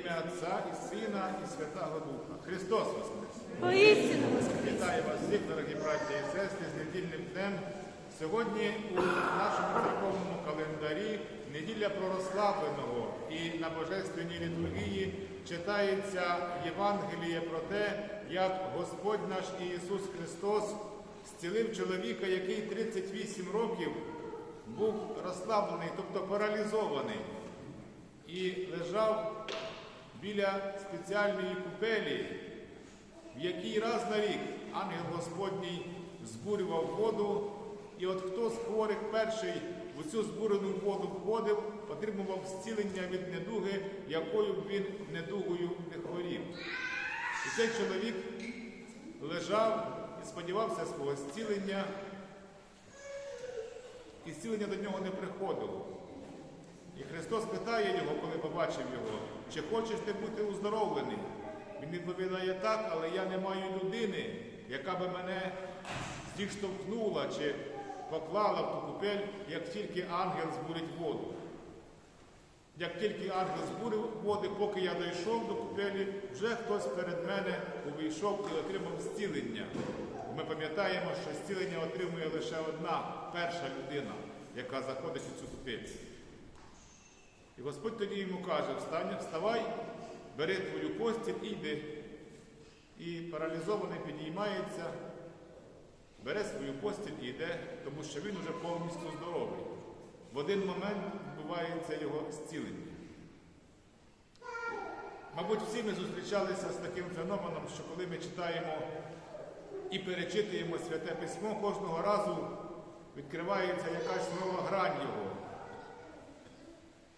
ім'я Отця і Сина, і Святого Духа. Христос Воскрес! Вітаю вас всіх, дорогі браті і сестри, з недільним днем. Сьогодні у нашому церковному календарі неділя пророславленого і на Божественній літургії читається Євангеліє про те, як Господь наш Ісус Христос зцілив чоловіка, який 38 років був розслаблений, тобто паралізований, і лежав біля спеціальної купелі, в який раз на рік ангел Господній збурював воду, і от хто з хворих перший в цю збурену воду входив, отримував зцілення від недуги, якою б він недугою не хворів. І цей чоловік лежав і сподівався свого зцілення, і зцілення до нього не приходило. Христос питає його, коли побачив його, чи хочеш ти бути уздоровлений? Він відповідає так, але я не маю людини, яка би мене зіштовхнула чи поклала в ту купель, як тільки ангел збурить воду. Як тільки ангел збурив води, поки я дійшов до купелі, вже хтось перед мене увійшов і отримав зцілення. Ми пам'ятаємо, що зцілення отримує лише одна перша людина, яка заходить у цю купель. І Господь тоді йому каже, встань, вставай, бери твою постіль і йди. І паралізований підіймається, бере свою постіль і йде, тому що він уже повністю здоровий. В один момент відбувається його зцілення. Мабуть, всі ми зустрічалися з таким феноменом, що коли ми читаємо і перечитуємо святе письмо, кожного разу відкривається якась нова грань його.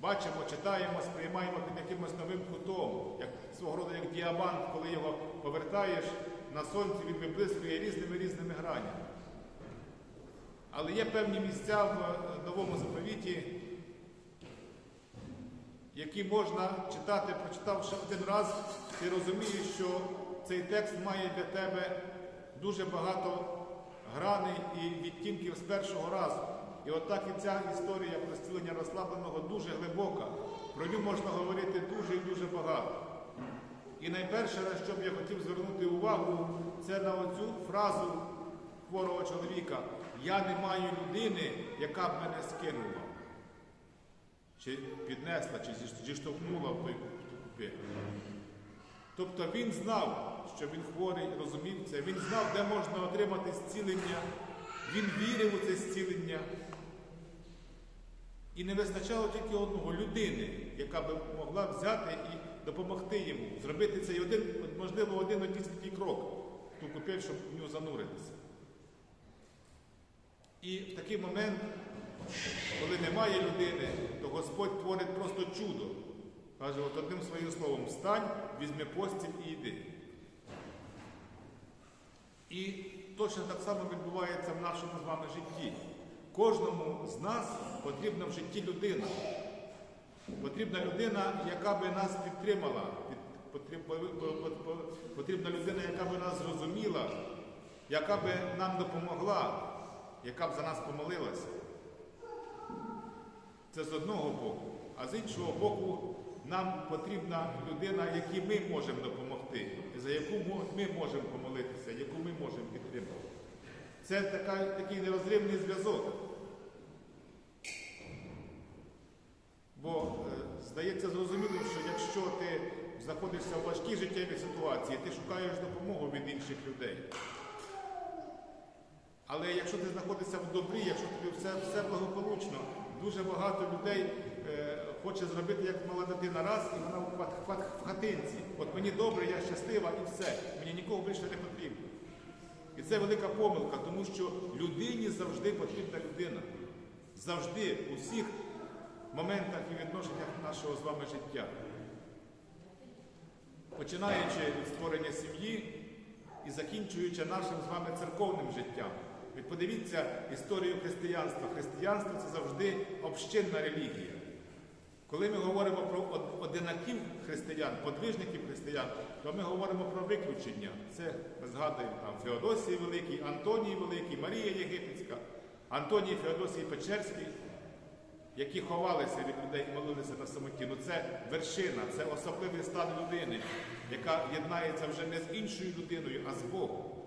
Бачимо, читаємо, сприймаємо під якимось новим кутом, як свого роду як діамант, коли його повертаєш на сонці, він виблискує різними різними гранями. Але є певні місця в новому заповіті, які можна читати, прочитавши один раз, ти розумієш, що цей текст має для тебе дуже багато граней і відтінків з першого разу. І отак і ця історія про зцілення розслабленого дуже глибока. Про нього можна говорити дуже і дуже багато. І найперше, на що б я хотів звернути увагу, це на оцю фразу хворого чоловіка. Я не маю людини, яка б мене скинула, чи піднесла, чи зіштовхнула в купи. Тобто він знав, що він хворий, розумів це, він знав, де можна отримати зцілення, він вірив у це зцілення. І не вистачало тільки одного людини, яка б могла взяти і допомогти йому, зробити цей один, можливо, один одністий крок ту купель, щоб в нього зануритися. І в такий момент, коли немає людини, то Господь творить просто чудо. Каже, от одним своїм словом, встань, візьми постіль і йди. І точно так само відбувається в нашому з вами житті. Кожному з нас потрібна в житті людина. Потрібна людина, яка би нас підтримала, потрібна людина, яка би нас зрозуміла, яка би нам допомогла, яка б за нас помолилася. Це з одного боку. А з іншого боку, нам потрібна людина, якій ми можемо допомогти, за яку ми можемо помолитися, яку ми можемо підтримати. Це така, такий нерозривний зв'язок. Бо е, здається зрозуміло, що якщо ти знаходишся в важкій життєвій ситуації, ти шукаєш допомогу від інших людей. Але якщо ти знаходишся в добрі, якщо тобі все все благополучно, дуже багато людей е, хоче зробити, як мала дитина раз, і вона в, хатинці. От мені добре, я щаслива і все. Мені нікого більше не потрібно. І це велика помилка, тому що людині завжди потрібна людина. Завжди, у всіх моментах і відношеннях нашого з вами життя. Починаючи від створення сім'ї і закінчуючи нашим з вами церковним життям. Ви подивіться історію християнства. Християнство це завжди общинна релігія. Коли ми говоримо про одинаків християн, подвижників християн, то ми говоримо про виключення. Це ми згадуємо там Феодосій Великий, Антоній Великий, Марія Єгипетська, Антоній Феодосій Печерський. які ховалися від людей і молилися на самоті. Ну це вершина, це особливий стан людини, яка єднається вже не з іншою людиною, а з Богом.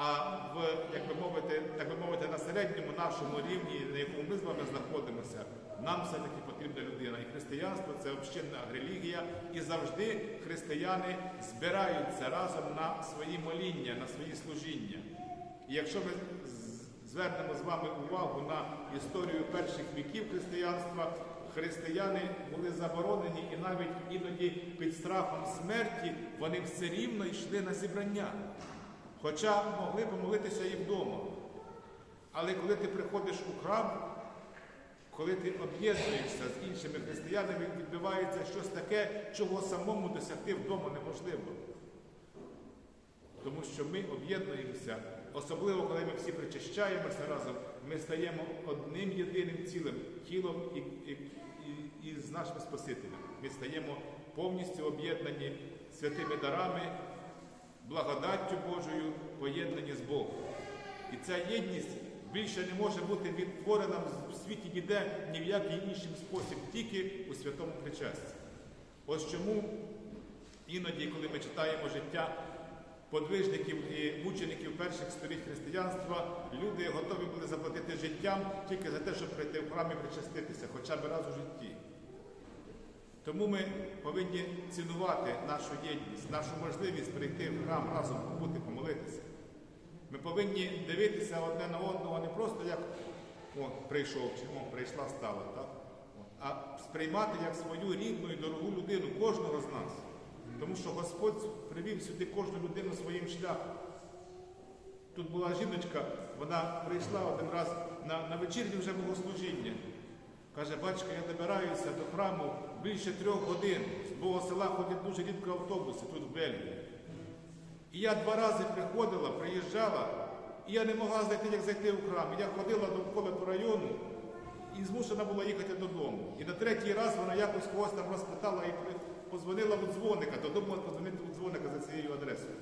А в, як би мовити, так би мовити, на середньому нашому рівні, на якому ми з вами знаходимося, нам все-таки потрібна людина. І християнство це общинна релігія, і завжди християни збираються разом на свої моління, на свої служіння. І якщо ми звернемо з вами увагу на історію перших віків християнства, християни були заборонені і навіть іноді під страхом смерті вони все рівно йшли на зібрання. Хоча могли помолитися і вдома. Але коли ти приходиш у храм, коли ти об'єднуєшся з іншими християнами, відбувається щось таке, чого самому досягти вдома неможливо. Тому що ми об'єднуємося, особливо коли ми всі причащаємося разом, ми стаємо одним єдиним цілим тілом і, і, і, і з нашим Спасителем. Ми стаємо повністю об'єднані святими дарами, благодаттю Божою, поєднані з Богом. І ця єдність більше не може бути відтворена в світі ніде ні в який інший спосіб, тільки у святому причасті. Ось чому іноді, коли ми читаємо життя подвижників і мучеників перших століть християнства, люди готові були заплатити життям тільки за те, щоб прийти в храм і причаститися, хоча б раз у житті. Тому ми повинні цінувати нашу єдність, нашу можливість прийти в храм разом побути, помолитися. Ми повинні дивитися одне на одного не просто як о, прийшов чи о, прийшла стала, так? А сприймати як свою рідну і дорогу людину, кожного з нас. Тому що Господь привів сюди кожну людину своїм шляхом. Тут була жіночка, вона прийшла один раз на, на вечірнє вже богослужіння. Каже, батько, я добираюся до храму більше трьох годин. З Бога села ходять дуже рідко автобуси тут в Бельгії. І я два рази приходила, приїжджала, і я не могла знайти, як зайти в храм. Я ходила довкола по району і змушена була їхати додому. І на третій раз вона якось когось там розпитала і позвонила у дзвоника, додому позвонити у дзвоника за цією адресою.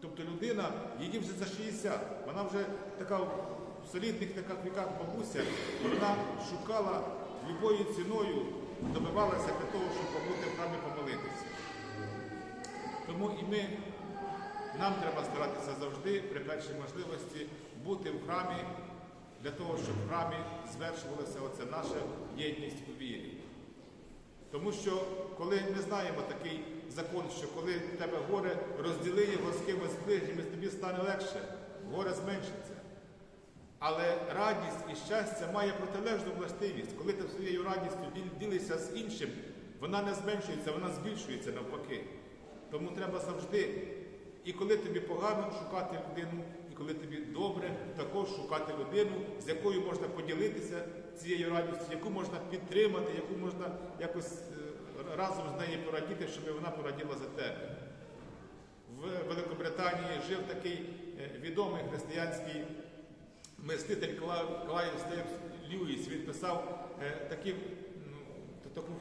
Тобто людина, її вже за 60, вона вже така в солідних таких віках бабуся, вона шукала любою ціною, добивалася для того, щоб побути в храмі помолитися. Тому і ми, нам треба старатися завжди, при першій можливості, бути в храмі для того, щоб в храмі звершувалася оця наша єдність у вірі. Тому що коли ми знаємо такий закон, що коли в тебе горе, розділи його з кимось ближнім, тобі стане легше, горе зменшиться. Але радість і щастя має протилежну властивість. Коли ти своєю радістю ділишся з іншим, вона не зменшується, вона збільшується навпаки. Тому треба завжди, і коли тобі погано шукати людину, і коли тобі добре, також шукати людину, з якою можна поділитися цією радістю, яку можна підтримати, яку можна якось е, разом з нею порадіти, щоб вона пораділа за тебе. В Великобританії жив такий е, відомий християнський мислитель Кла- Клайв Стейпс Льюіс. Він писав е, такі, таку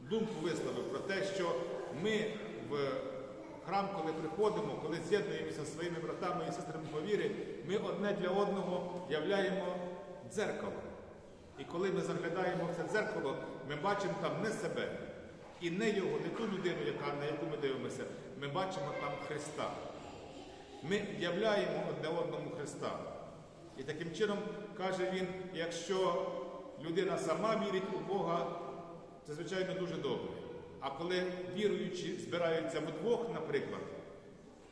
думку висловив про те, що ми в храм, коли приходимо, коли з'єднуємося зі своїми братами і сестрами по вірі, ми одне для одного являємо дзеркало. І коли ми заглядаємо в це дзеркало, ми бачимо там не себе і не його, не ту людину, яка, на яку ми дивимося, ми бачимо там Христа. Ми являємо одне одному Христа. І таким чином, каже він, якщо людина сама вірить у Бога, це звичайно дуже добре. А коли віруючі збираються вдвох, наприклад,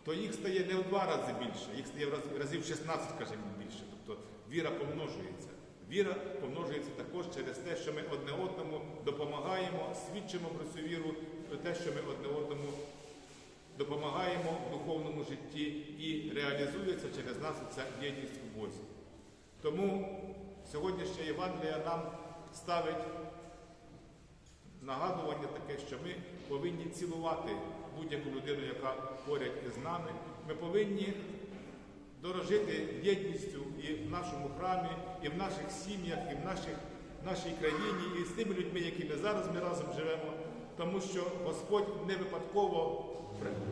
то їх стає не в два рази більше, їх стає в разів 16, каже він більше. Тобто віра помножується. Віра помножується також через те, що ми одне одному допомагаємо, свідчимо про цю віру, про те, що ми одне одному допомагаємо в духовному житті і реалізується через нас ця єдність у Бозі. Тому сьогоднішня Євангелія нам ставить нагадування таке, що ми повинні цілувати будь-яку людину, яка поряд із нами. Ми повинні дорожити єдністю і в нашому храмі, і в наших сім'ях, і в наших, нашій країні, і з тими людьми, які ми зараз ми разом живемо, тому що Господь не випадково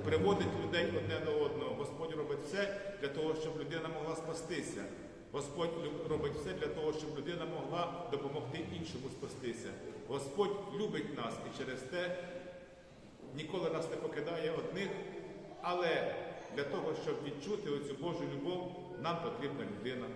приводить людей одне до одного. Господь робить все для того, щоб людина могла спастися. Господь робить все для того, щоб людина могла допомогти іншому спастися. Господь любить нас і через те ніколи нас не покидає одних, але для того, щоб відчути оцю Божу любов, нам потрібна людина.